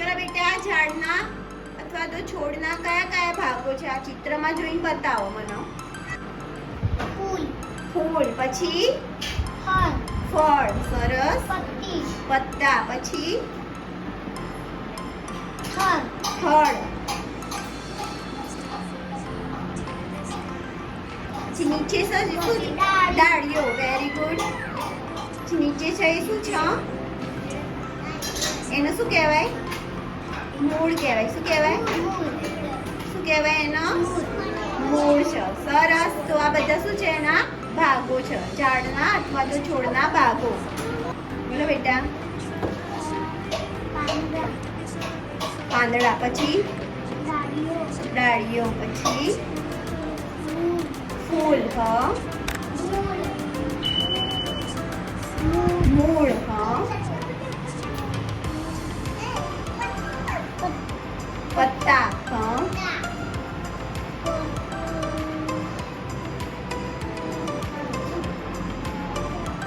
ચલો બેટા ઝાડના અથવા તો છોડના કયા કયા ભાગો છે? આ ચિત્રમાં જોઈને બતાવો મને. ફૂલ. ફૂલ. પછી? ફળ. ફળ. સરસ. પત્તી. પત્તા. પછી? ફળ. ફળ. નીચે શું? છે? ડાળીઓ. વેરી ગુડ નીચે છે શું છે? એનું શું કહેવાય? મૂળ કહેવાય. શું કહેવાય? શું કહેવાય એનો? મૂળ છે. સરસ. તો આ બધા શું છે એના? ભાગો છે. ઝાડના અથવા તો છોડના ભાગો. બોલો બેટા. પાંદડા. પછી? ડાળીઓ. પછી? ફૂલ. હ? મૂળ. હ? પત્તા.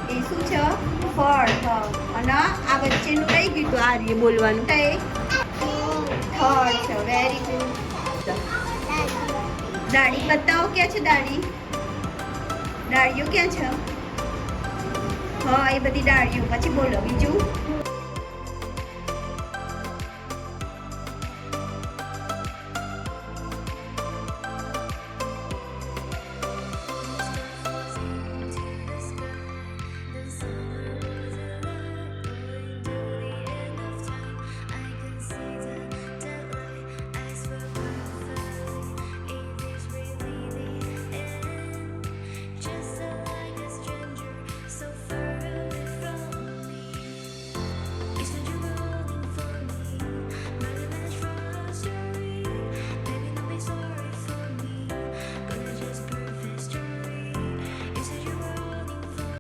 એ શું છે? ફળ. અને આ વચ્ચેનું કઈ ગયું આ રીતે બોલવાનું. કઈ? થર્ડ છે. વેરી ગુડ દાઢી બતાવો ક્યાં છે દાઢી? દાઢીઓ ક્યાં છે? હા, એ બધી દાઢીઓ. પછી બોલો, બીજું?